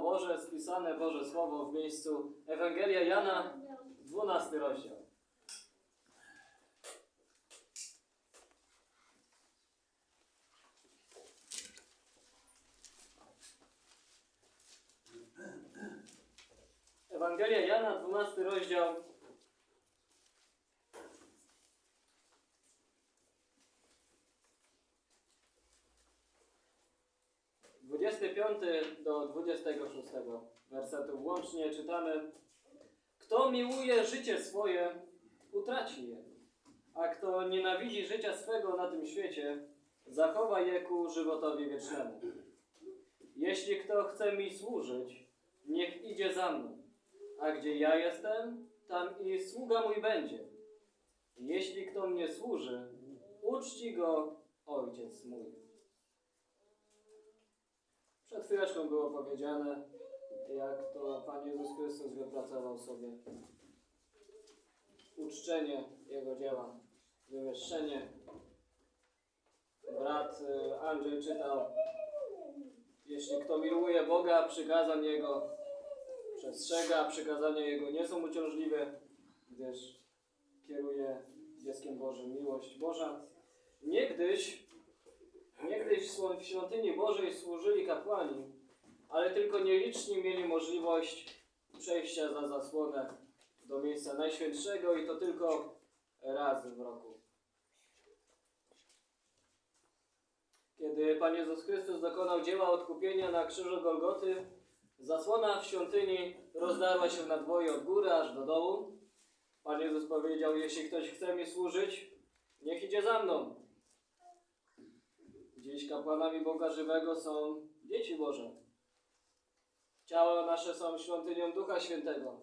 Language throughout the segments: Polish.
Boże, spisane Boże Słowo w miejscu Ewangelia Jana, 12 rozdział. Ewangelia Jana, 12 rozdział. Do dwudziestego szóstego wersetu łącznie czytamy Kto miłuje życie swoje, utraci je, a kto nienawidzi życia swego na tym świecie, zachowa je ku żywotowi wiecznemu. Jeśli kto chce mi służyć, niech idzie za mną, a gdzie ja jestem, tam i sługa mój będzie. Jeśli kto mnie służy, uczci go ojciec mój. Przed chwileczką było powiedziane, jak to Pan Jezus Chrystus wypracował sobie uczczenie Jego dzieła, wywyższenie. Brat y, Andrzej czytał, jeśli kto miłuje Boga, przykazań Jego przestrzega, przykazania Jego nie są uciążliwe, gdyż kieruje dzieckiem Bożym miłość Boża. Niegdyś, niegdyś w świątyni Bożej służyli kapłani, ale tylko nieliczni mieli możliwość przejścia za zasłonę do miejsca najświętszego i to tylko raz w roku. Kiedy Pan Jezus Chrystus dokonał dzieła odkupienia na krzyżu Golgoty, zasłona w świątyni rozdarła się na dwoje od góry aż do dołu. Pan Jezus powiedział, jeśli ktoś chce mi służyć, niech idzie za mną. Dziś kapłanami Boga żywego są dzieci Boże. Ciała nasze są świątynią Ducha Świętego,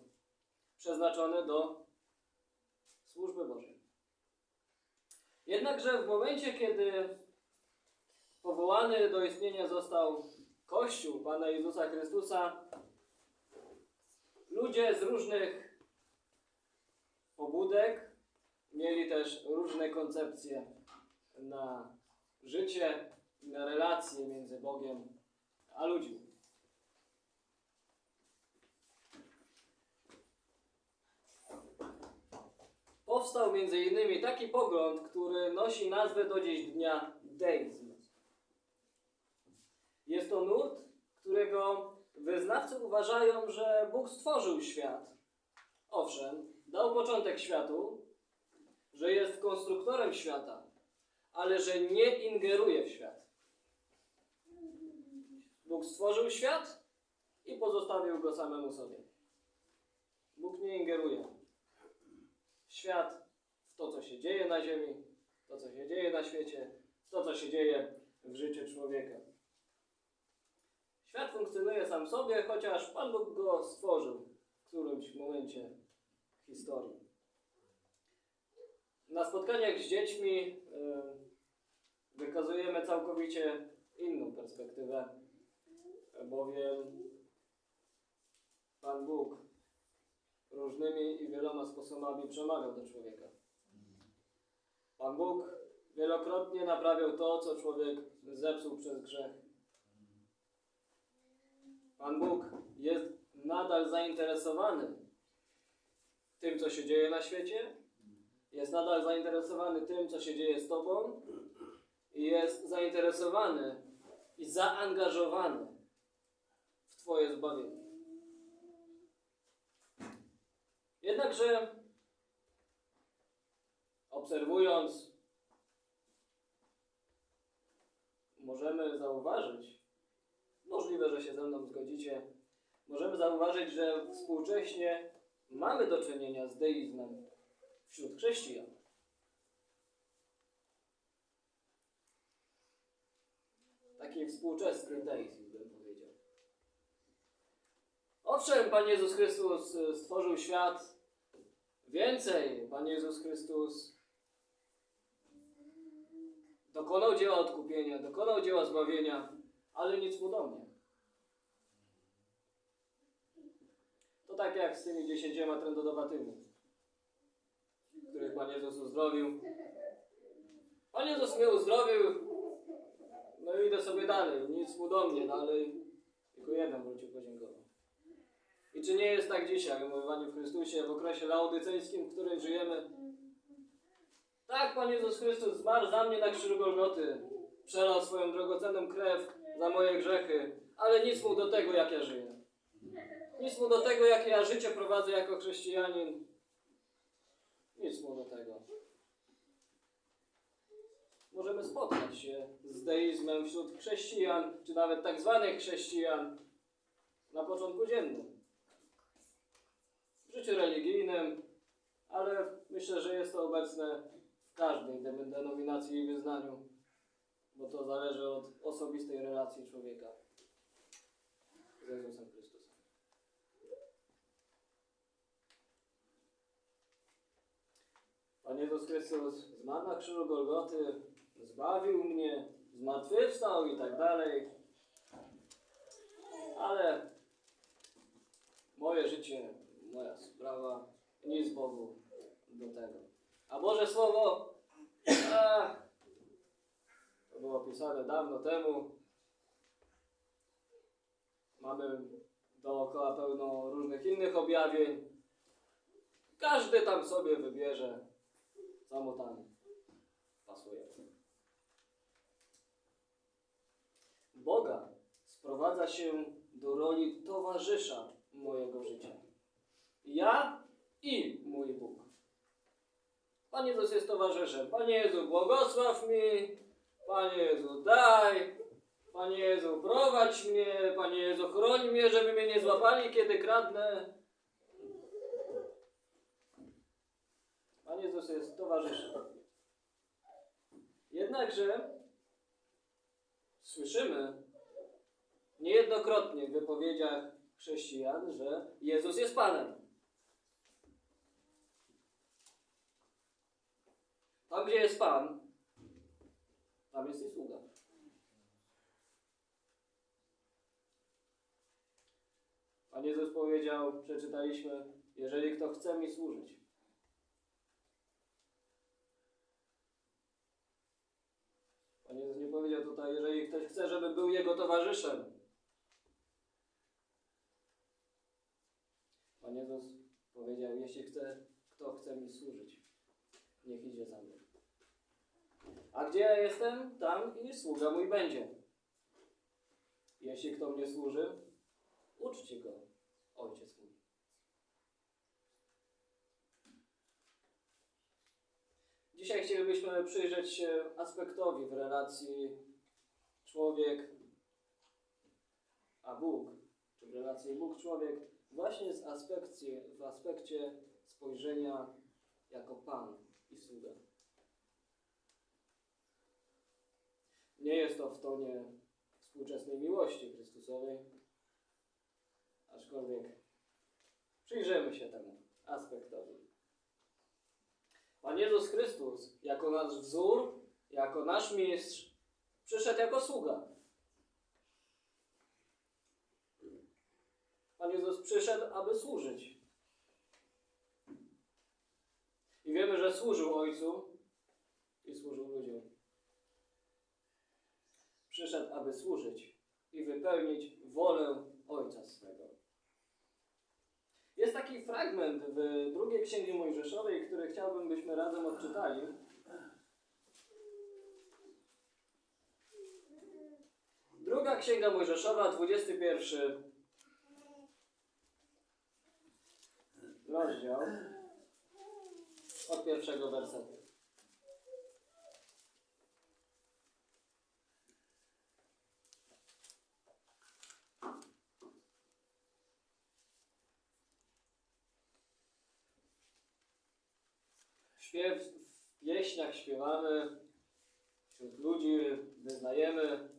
przeznaczone do służby Bożej. Jednakże w momencie, kiedy powołany do istnienia został Kościół Pana Jezusa Chrystusa, ludzie z różnych pobudek mieli też różne koncepcje na życie na relacje między Bogiem a ludźmi. Powstał między innymi taki pogląd, który nosi nazwę do dziś dnia deizm. Jest to nurt, którego wyznawcy uważają, że Bóg stworzył świat. Owszem, dał początek światu, że jest konstruktorem świata, ale że nie ingeruje w świat. Bóg stworzył świat i pozostawił go samemu sobie. Bóg nie ingeruje w świat, w to, co się dzieje na ziemi, w to, co się dzieje na świecie, w to, co się dzieje w życiu człowieka. Świat funkcjonuje sam sobie, chociaż Pan Bóg go stworzył w którymś momencie historii. Na spotkaniach z dziećmi y, wykazujemy całkowicie inną perspektywę, bowiem Pan Bóg różnymi i wieloma sposobami przemawiał do człowieka. Pan Bóg wielokrotnie naprawiał to, co człowiek zepsuł przez grzech. Pan Bóg jest nadal zainteresowany tym, co się dzieje na świecie, jest nadal zainteresowany tym, co się dzieje z Tobą jest zainteresowany i zaangażowany w Twoje zbawienie. Jednakże obserwując, możemy zauważyć, możliwe, że się ze mną zgodzicie, możemy zauważyć, że współcześnie mamy do czynienia z deizmem wśród chrześcijan. Taki współczesny deizm, bym powiedział. Owszem, Pan Jezus Chrystus y, stworzył świat. Więcej, Pan Jezus Chrystus dokonał dzieła odkupienia, dokonał dzieła zbawienia, ale nic mu do mnie. To tak jak z tymi dziesięcioma trędowatymi, których Pan Jezus uzdrowił. Pan Jezus mnie uzdrowił, no i idę sobie dalej, nic mu do mnie, dalej Tylko jeden wrócił podziękował. I czy nie jest tak dzisiaj, umiłowani w Chrystusie, w okresie laudyceńskim, w którym żyjemy? Tak, Pan Jezus Chrystus zmarł za mnie na krzyżu Golgoty. Przelał swoją drogocenną krew za moje grzechy, ale nic mu do tego, jak ja żyję. Nic mu do tego, jakie ja życie prowadzę jako chrześcijanin. Nic mu do tego. Możemy spotkać się z deizmem wśród chrześcijan, czy nawet tak zwanych chrześcijan na początku dziennym. W życiu religijnym, ale myślę, że jest to obecne w każdej de- denominacji i wyznaniu, bo to zależy od osobistej relacji człowieka z Jezusem Chrystusem. Pan Jezus Chrystus zmarł na krzyżu Golgoty, zbawił mnie, zmartwychwstał i tak dalej. Ale moje życie, moja sprawa, nic Bogu do tego. A Boże Słowo, a, to było pisane dawno temu. Mamy dookoła pełno różnych innych objawień. Każdy tam sobie wybierze, co mu tam pasuje. Boga sprowadza się do roli towarzysza mojego życia. Ja i mój Bóg. Pan Jezus jest towarzyszem. Panie Jezu, błogosław mi. Panie Jezu, daj. Panie Jezu, prowadź mnie. Panie Jezu, chroń mnie, żeby mnie nie złapali, kiedy kradnę. Pan Jezus jest towarzyszem. Jednakże słyszymy niejednokrotnie w wypowiedziach chrześcijan, że Jezus jest Panem. Tam, gdzie jest Pan, tam jest i sługa. Pan Jezus powiedział, przeczytaliśmy, jeżeli kto chce mi służyć. Pan Jezus nie powiedział tutaj, jeżeli ktoś chce, żeby był jego towarzyszem. Pan Jezus powiedział, jeśli chce, kto chce mi służyć, niech idzie za mną. A gdzie ja jestem, tam i sługa mój będzie. Jeśli kto mnie służy, uczcie go, ojciec mój. Dzisiaj chcielibyśmy przyjrzeć się aspektowi w relacji człowiek a Bóg, czy w relacji Bóg-człowiek, właśnie z aspekcie, w aspekcie spojrzenia jako Pan i sługa. Nie jest to w tonie współczesnej miłości Chrystusowej, aczkolwiek przyjrzymy się temu aspektowi. Pan Jezus Chrystus, jako nasz wzór, jako nasz mistrz, przyszedł jako sługa. Pan Jezus przyszedł, aby służyć. I wiemy, że służył Ojcu i służył ludziom. Przyszedł, aby służyć i wypełnić wolę Ojca swego. Jest taki fragment w drugiej księgi Mojżeszowej, który chciałbym, byśmy razem odczytali. Druga księga Mojżeszowa, 21 rozdział od pierwszego wersetu. Śpiew, w pieśniach śpiewamy, wśród ludzi wyznajemy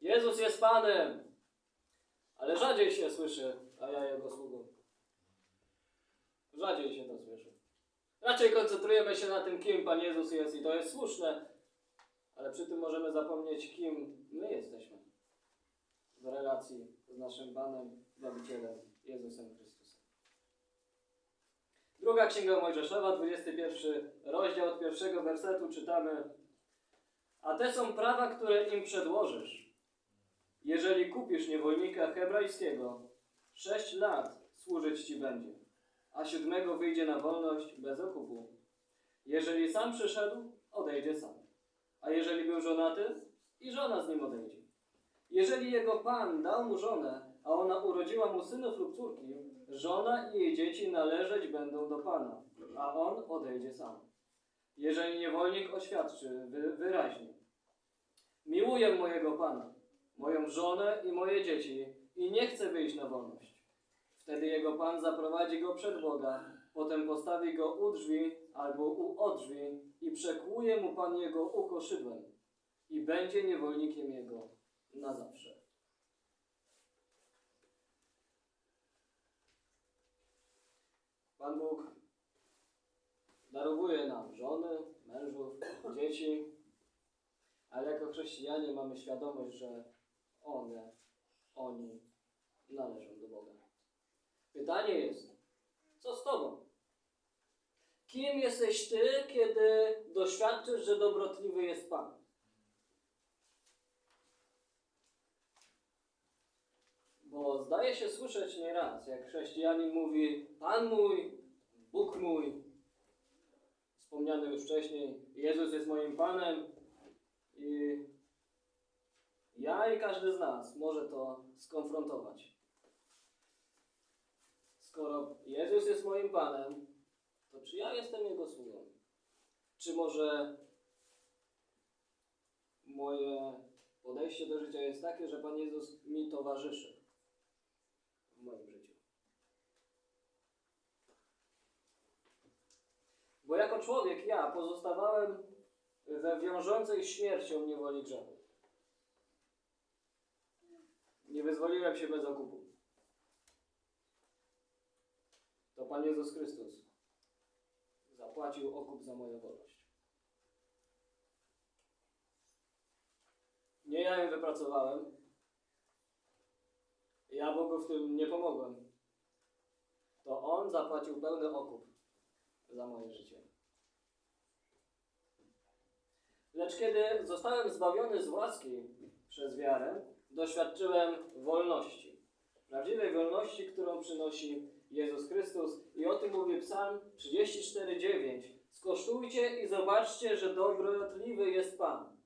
Jezus jest Panem, ale rzadziej się słyszy, a ja Jego sługą. Rzadziej się to słyszy. Raczej koncentrujemy się na tym, kim Pan Jezus jest i to jest słuszne, ale przy tym możemy zapomnieć, kim my jesteśmy w relacji z naszym Panem, Zbawicielem, Jezusem Chrystusem. Druga Księga Mojżeszowa, 21 rozdział od pierwszego wersetu czytamy A te są prawa, które im przedłożysz. Jeżeli kupisz niewolnika hebrajskiego, sześć lat służyć ci będzie, a siódmego wyjdzie na wolność bez okupu. Jeżeli sam przyszedł, odejdzie sam. A jeżeli był żonaty, i żona z nim odejdzie. Jeżeli jego pan dał mu żonę, a ona urodziła mu synów lub córki, żona i jej dzieci należeć będą do pana, a on odejdzie sam. Jeżeli niewolnik oświadczy wy, wyraźnie, miłuję mojego pana, moją żonę i moje dzieci i nie chcę wyjść na wolność. Wtedy jego pan zaprowadzi go przed Boga, potem postawi go u drzwi albo u odrzwi i przekłuje mu pan jego ucho szydłem i będzie niewolnikiem jego na zawsze. Pan Bóg darowuje nam żony, mężów, dzieci, ale jako chrześcijanie mamy świadomość, że one, oni należą do Boga. Pytanie jest, co z Tobą? Kim jesteś Ty, kiedy doświadczysz, że dobrotliwy jest Pan? Bo zdaje się słyszeć nieraz, jak chrześcijanin mówi Pan mój, Bóg mój, wspomniany już wcześniej, Jezus jest moim Panem i ja i każdy z nas może to skonfrontować. Skoro Jezus jest moim Panem, to czy ja jestem Jego sługą? Czy może moje podejście do życia jest takie, że Pan Jezus mi towarzyszy w moim życiu? Bo jako człowiek ja pozostawałem we wiążącej śmiercią niewoli grzechu. Nie wyzwoliłem się bez okupu. To Pan Jezus Chrystus zapłacił okup za moją wolność. Nie ja ją wypracowałem. Ja Bogu w tym nie pomogłem. To On zapłacił pełny okup za moje życie. Lecz kiedy zostałem zbawiony z łaski przez wiarę, doświadczyłem wolności. Prawdziwej wolności, którą przynosi Jezus Chrystus. I o tym mówi Psalm 34:9. Skosztujcie i zobaczcie, że dobrotliwy jest Pan.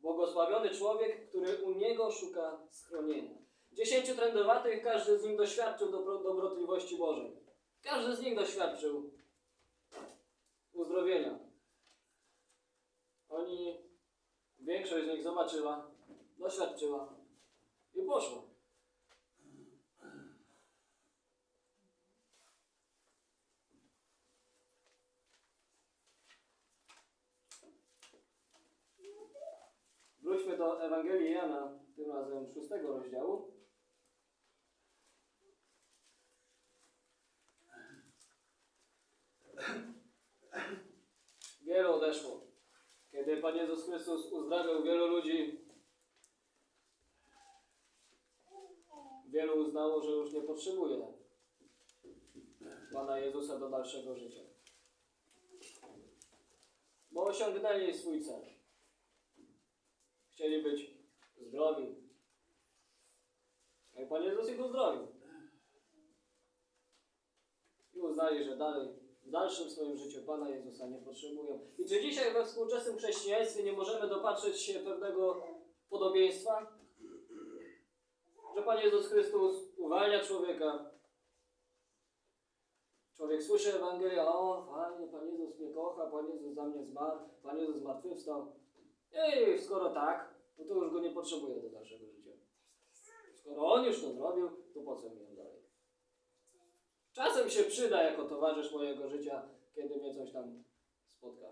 Błogosławiony człowiek, który u Niego szuka schronienia. Dziesięciu trędowatych, każdy z nich doświadczył dobro, dobrotliwości Bożej. Każdy z nich doświadczył uzdrowienia. Oni, większość z nich zobaczyła, doświadczyła i poszła. Wróćmy do Ewangelii Jana, tym razem szóstego rozdziału. Wielu odeszło. Kiedy Pan Jezus Chrystus uzdrawiał wielu ludzi, wielu uznało, że już nie potrzebuje Pana Jezusa do dalszego życia. Bo osiągnęli swój cel. Chcieli być zdrowi. I Pan Jezus ich uzdrowił. I uznali, że dalej, dalszym swoim życiu Pana Jezusa nie potrzebują. I czy dzisiaj we współczesnym chrześcijaństwie nie możemy dopatrzeć się pewnego podobieństwa? Że Pan Jezus Chrystus uwalnia człowieka. Człowiek słyszy Ewangelię, o fajnie, Pan Jezus mnie kocha, Pan Jezus za mnie zmarł, Pan Jezus zmartwychwstał. I skoro tak, no to już go nie potrzebuję do dalszego życia. Skoro on już to zrobił, to po co mi on dalej? Czasem się przyda jako towarzysz mojego życia, kiedy mnie coś tam spotka.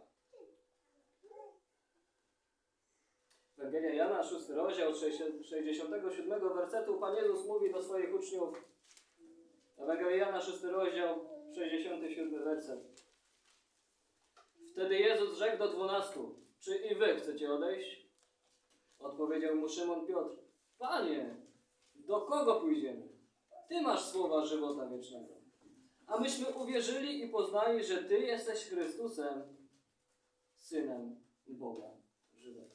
Ewangelia Jana, 6 rozdział, od 67 wersetu, Pan Jezus mówi do swoich uczniów. Ewangelia Jana, 6 rozdział, 67 werset. Wtedy Jezus rzekł do dwunastu, czy i wy chcecie odejść? Odpowiedział mu Szymon Piotr, Panie, do kogo pójdziemy? Ty masz słowa żywota wiecznego. A myśmy uwierzyli i poznali, że Ty jesteś Chrystusem, Synem Boga żywego.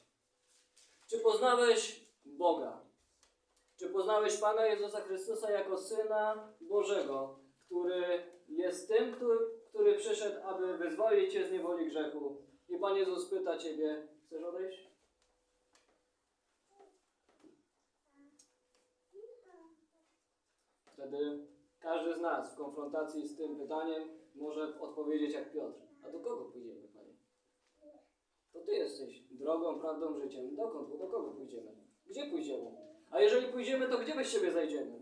Czy poznałeś Boga? Czy poznałeś Pana Jezusa Chrystusa jako Syna Bożego, który jest tym, który, który przyszedł, aby wyzwolić Cię z niewoli grzechu? I Pan Jezus pyta Ciebie, chcesz odejść? Wtedy każdy z nas w konfrontacji z tym pytaniem może odpowiedzieć jak Piotr. A do kogo pójdziemy, Panie? To Ty jesteś drogą, prawdą, życiem. Dokąd? Do kogo pójdziemy? Gdzie pójdziemy? A jeżeli pójdziemy, to gdzie bez Ciebie zajdziemy?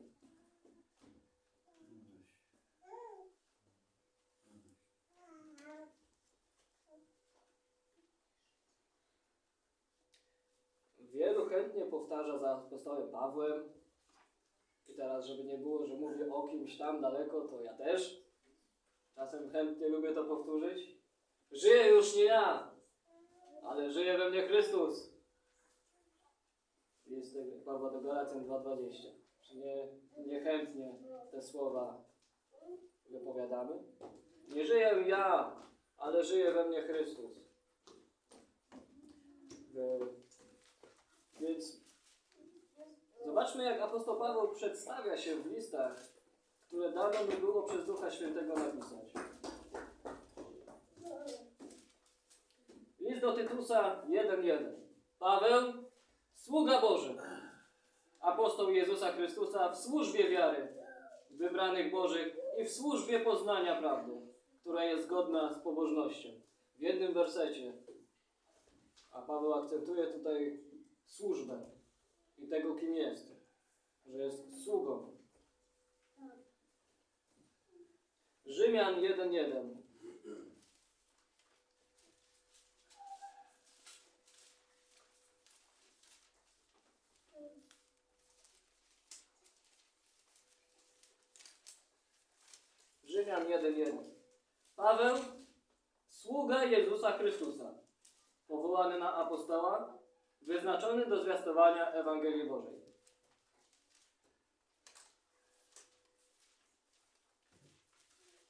Wielu chętnie powtarza za apostołem Pawłem. I teraz, żeby nie było, że mówię o kimś tam daleko, to ja też. Czasem chętnie lubię to powtórzyć. Żyję już nie ja, ale żyje we mnie Chrystus. Jest Pawła do Galacjan 2.20. Czy nie, niechętnie te słowa wypowiadamy? Nie żyję ja, ale żyje we mnie Chrystus. Więc zobaczmy, jak apostoł Paweł przedstawia się w listach, które dano mu było przez Ducha Świętego napisać. List do Tytusa 1.1. Paweł, sługa Boży, apostoł Jezusa Chrystusa w służbie wiary, wybranych Bożych i w służbie poznania prawdy, która jest zgodna z pobożnością. W jednym wersecie. A Paweł akcentuje tutaj służbę i tego, kim jest. Że jest sługą. Rzymian 1.1. Rzymian 1.1. Paweł, sługa Jezusa Chrystusa, powołany na apostoła, wyznaczony do zwiastowania Ewangelii Bożej.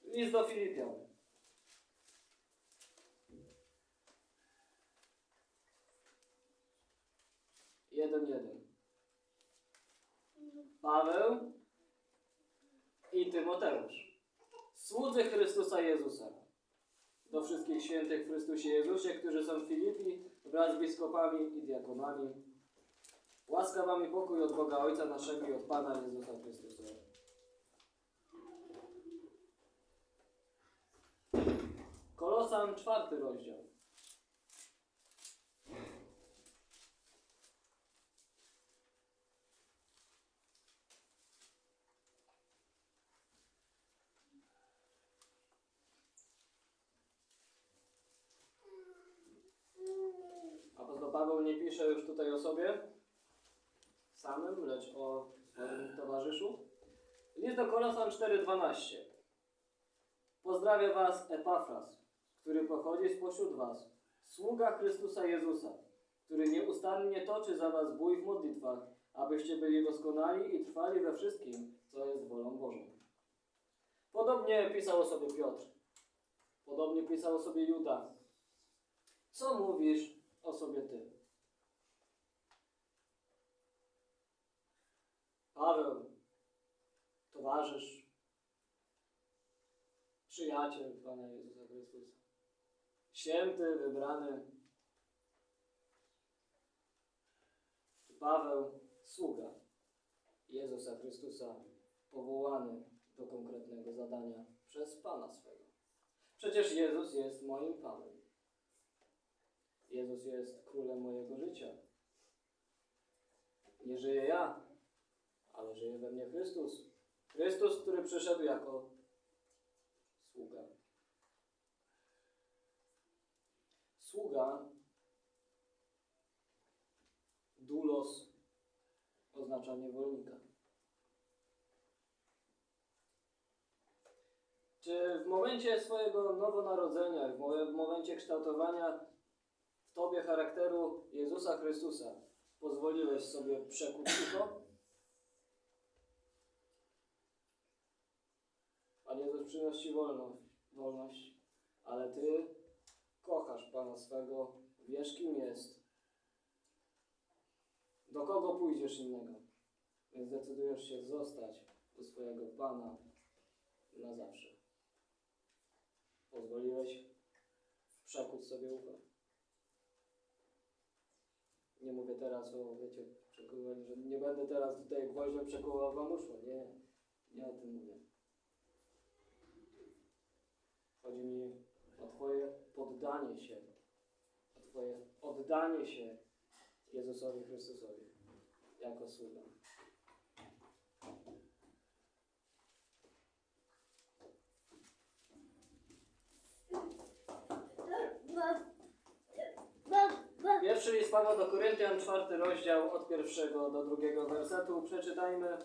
List do Filipian. Jeden, jeden. Paweł i Tymoteusz. Słudzy Chrystusa Jezusa. Do wszystkich świętych w Chrystusie Jezusie, którzy są w Filipi, wraz z biskupami i diakonami. Łaska wam i pokój od Boga Ojca naszego i od Pana Jezusa Chrystusa. Kolosan, czwarty rozdział. Apostoł Paweł nie pisze już tutaj o sobie samym, lecz o swoim towarzyszu. List do Kolosan 4,12 Pozdrawia was Epafras, który pochodzi spośród was, sługa Chrystusa Jezusa, który nieustannie toczy za was bój w modlitwach, abyście byli doskonali i trwali we wszystkim, co jest wolą Bożą. Podobnie pisał o sobie Piotr. Podobnie pisał o sobie Juda. Co mówisz o sobie ty? Paweł, towarzysz, przyjaciel Pana Jezusa Chrystusa. Święty, wybrany. Paweł, sługa Jezusa Chrystusa, powołany do konkretnego zadania przez Pana swego. Przecież Jezus jest moim Panem. Jezus jest królem mojego życia. Nie żyję ja, ale żyje we mnie Chrystus. Chrystus, który przyszedł jako sługa. Sługa, dulos oznacza niewolnika. Czy w momencie swojego nowonarodzenia, w mo- w momencie kształtowania Tobie charakteru Jezusa Chrystusa pozwoliłeś sobie przekuć ucho? Pan Jezus przyniósł Ci wolność, wolność, ale Ty kochasz Pana swego, wiesz kim jest. Do kogo pójdziesz innego? więc decydujesz się zostać u swojego Pana na zawsze. Pozwoliłeś przekuć sobie ucho. Nie mówię teraz o, wiecie, że nie będę teraz tutaj gwoździem przekuwał wam uszu. Nie, nie o tym mówię. Chodzi mi o Twoje poddanie się, o Twoje oddanie się Jezusowi Chrystusowi jako sługa. Pierwszy list Pawła do Koryntian, czwarty rozdział, od pierwszego do drugiego wersetu. Przeczytajmy.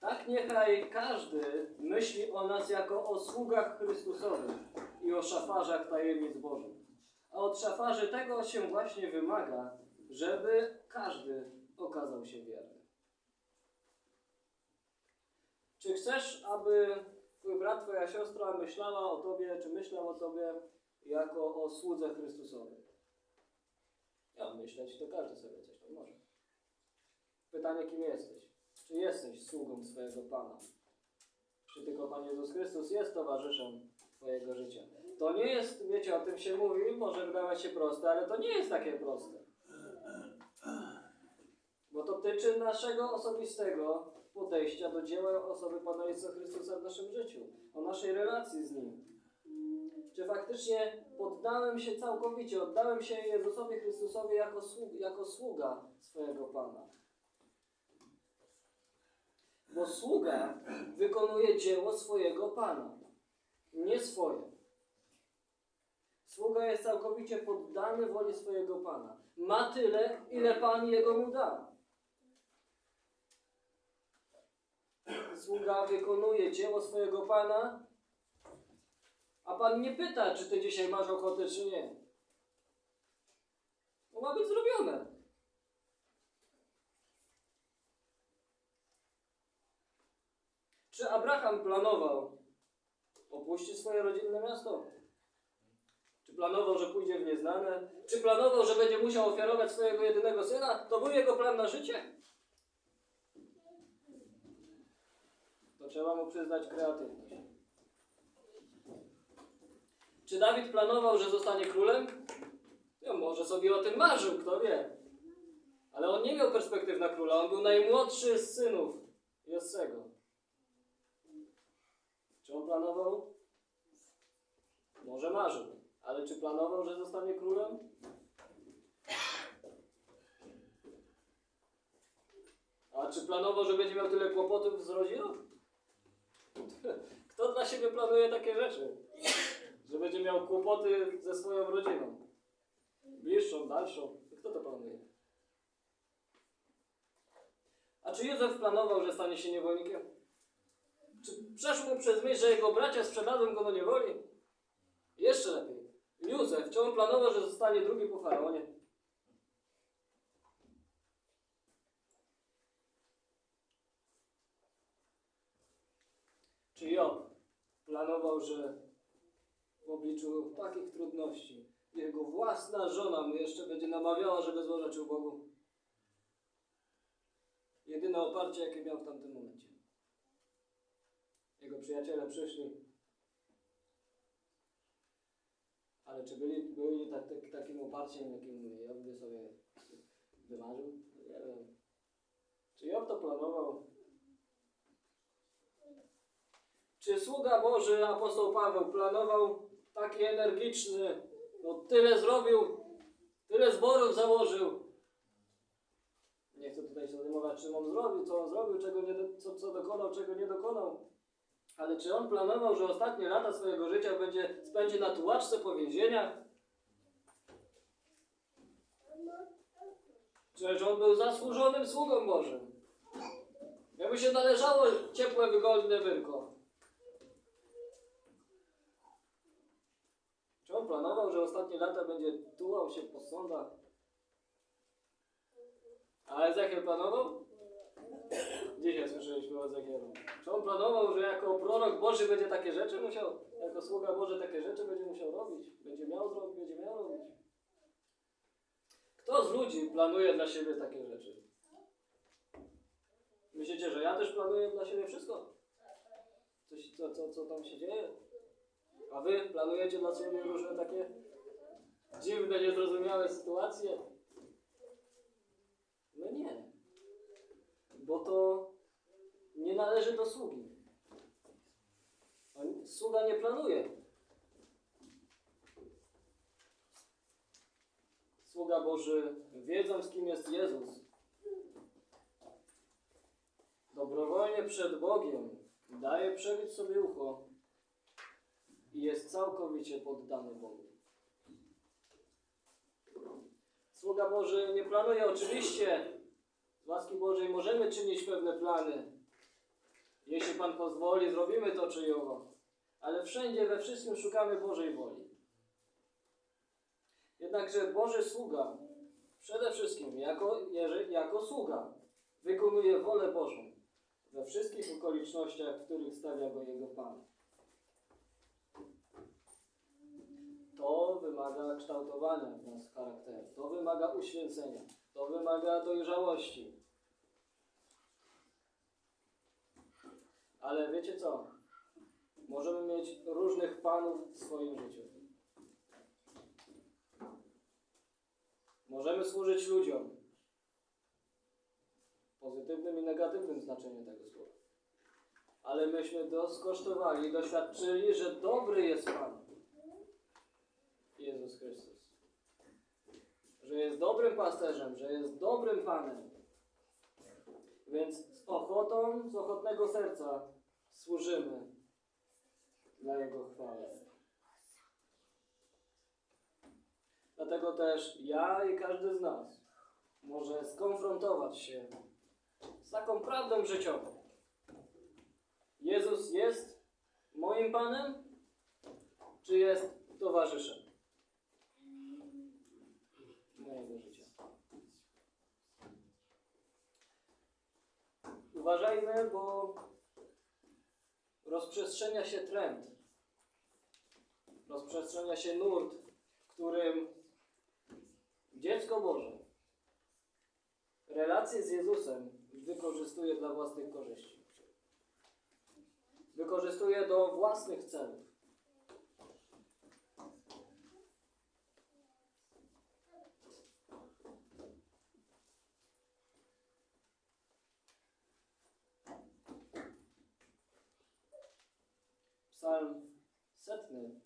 Tak niechaj każdy myśli o nas jako o sługach Chrystusowych i o szafarzach tajemnic Bożych. A od szafarzy tego się właśnie wymaga, żeby każdy okazał się wierny. Czy chcesz, aby twój brat, twoja siostra myślała o tobie, czy myślał o tobie jako o słudze Chrystusowej? Ja myśleć, to każdy sobie coś tam może. Pytanie, kim jesteś? Czy jesteś sługą swojego Pana? Czy tylko Pan Jezus Chrystus jest towarzyszem Twojego życia? To nie jest, wiecie, o tym się mówi, może wydawać się proste, ale to nie jest takie proste. Bo to tyczy naszego osobistego podejścia do dzieła osoby Pana Jezusa Chrystusa w naszym życiu, o naszej relacji z Nim. Czy faktycznie poddałem się całkowicie, oddałem się Jezusowi Chrystusowi jako, jako sługa swojego Pana? Bo sługa wykonuje dzieło swojego Pana, nie swoje. Sługa jest całkowicie poddany woli swojego Pana. Ma tyle, ile Pan jego mu da. Sługa wykonuje dzieło swojego Pana, a Pan nie pyta, czy ty dzisiaj masz ochotę, czy nie. To ma być zrobione. Czy Abraham planował opuścić swoje rodzinne miasto? Czy planował, że pójdzie w nieznane? Czy planował, że będzie musiał ofiarować swojego jedynego syna? To był jego plan na życie? Trzeba mu przyznać kreatywność. Czy Dawid planował, że zostanie królem? No, może sobie o tym marzył, kto wie. Ale on nie miał perspektyw na króla. On był najmłodszy z synów Jessego. Czy on planował? Może marzył. Ale czy planował, że zostanie królem? A czy planował, że będzie miał tyle kłopotów z rodziną? Siebie planuje takie rzeczy? Że będzie miał kłopoty ze swoją rodziną? Bliższą, dalszą? Kto to planuje? A czy Józef planował, że stanie się niewolnikiem? Czy przeszło mu przez myśl, że jego bracia sprzedadzą go do niewoli? Jeszcze lepiej. Józef, czy on planował, że zostanie drugi po faraonie? Czy Job że w obliczu takich trudności jego własna żona mu jeszcze będzie namawiała, żeby złożył Bogu? Jedyne oparcie, jakie miał w tamtym momencie. Jego przyjaciele przyszli. Ale czy byli, byli tak, tak, takim oparciem, jakim Job by sobie wymarzył? Nie wiem. Czy Job to planował? Czy sługa Boży, apostoł Paweł, planował taki energiczny, no tyle zrobił, tyle zborów założył. Nie chcę tutaj się zajmować, czym on zrobił, co on zrobił, czego nie, co, co dokonał, czego nie dokonał. Ale czy on planował, że ostatnie lata swojego życia będzie spędzi na tułaczce po więzieniach? Czy że on był zasłużonym sługą Bożym? Jakby się należało ciepłe, wygodne wyrko. Czy on planował, że ostatnie lata będzie tułał się po sądach? A Ezechiel planował? Dzisiaj słyszeliśmy o Ezechielu. Czy on planował, że jako prorok Boży będzie takie rzeczy musiał, jako sługa Boży takie rzeczy będzie musiał robić? Będzie miał zrobić, będzie miał robić. Kto z ludzi planuje dla siebie takie rzeczy? Myślicie, że ja też planuję dla siebie wszystko? Co, co, co tam się dzieje? A wy planujecie dla siebie różne takie dziwne, niezrozumiałe sytuacje? No nie. Bo to nie należy do sługi. Sługa nie planuje. Sługa Boży, wiedząc kim jest Jezus, dobrowolnie przed Bogiem daje przebić sobie ucho i jest całkowicie poddany Bogu. Sługa Boży nie planuje oczywiście, z łaski Bożej możemy czynić pewne plany. Jeśli Pan pozwoli, zrobimy to czy owo. Ale wszędzie, we wszystkim szukamy Bożej woli. Jednakże Boży sługa przede wszystkim jako, jako sługa wykonuje wolę Bożą we wszystkich okolicznościach, w których stawia go jego Pan. To wymaga kształtowania w nas charakteru, to wymaga uświęcenia, to wymaga dojrzałości. Ale wiecie co? Możemy mieć różnych panów w swoim życiu. Możemy służyć ludziom. W pozytywnym i negatywnym znaczeniu tego słowa. Ale myśmy to skosztowali doświadczyli, że dobry jest Pan. Jezus Chrystus. Że jest dobrym pasterzem, że jest dobrym Panem. Więc z ochotą, z ochotnego serca służymy dla Jego chwały. Dlatego też ja i każdy z nas może skonfrontować się z taką prawdą życiową. Jezus jest moim Panem, czy jest towarzyszem mojego życia? Uważajmy, bo rozprzestrzenia się trend, rozprzestrzenia się nurt, którym dziecko Boże relacje z Jezusem wykorzystuje dla własnych korzyści. Wykorzystuje do własnych celów. Psalm setny,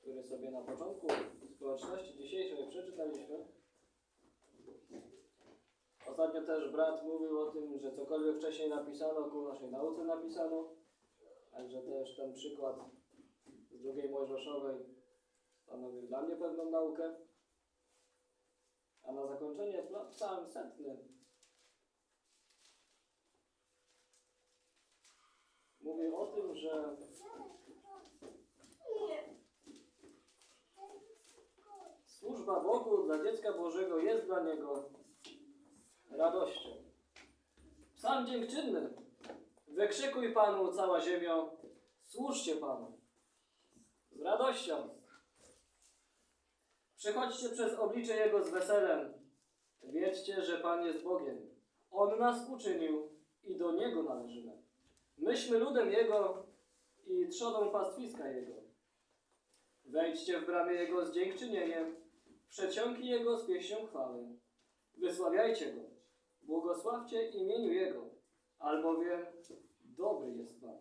który sobie na początku społeczności dzisiejszej przeczytaliśmy. Ostatnio też brat mówił o tym, że cokolwiek wcześniej napisano, ku naszej nauce napisano. Także też ten przykład z drugiej Mojżeszowej stanowił dla mnie pewną naukę. A na zakończenie psalm setny mówi o tym, że Służba Bogu dla dziecka Bożego jest dla niego radością. Psalm dziękczynny. Wykrzykuj Panu cała ziemio, służcie Panu z radością. Przychodźcie przez oblicze Jego z weselem. Wiedzcie, że Pan jest Bogiem. On nas uczynił i do Niego należymy. Myśmy ludem Jego i trzodą pastwiska Jego. Wejdźcie w bramie Jego z dziękczynieniem, przedsionki Jego z pieśnią chwały. Wysławiajcie Go, błogosławcie imieniu Jego, albowiem dobry jest Pan.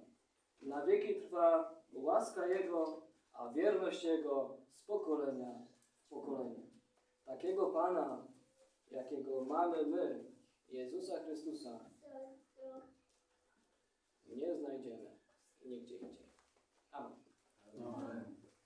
Na wieki trwa łaska Jego, a wierność Jego z pokolenia w pokolenie. Takiego Pana, jakiego mamy my, Jezusa Chrystusa, nie znajdziemy nigdzie indziej.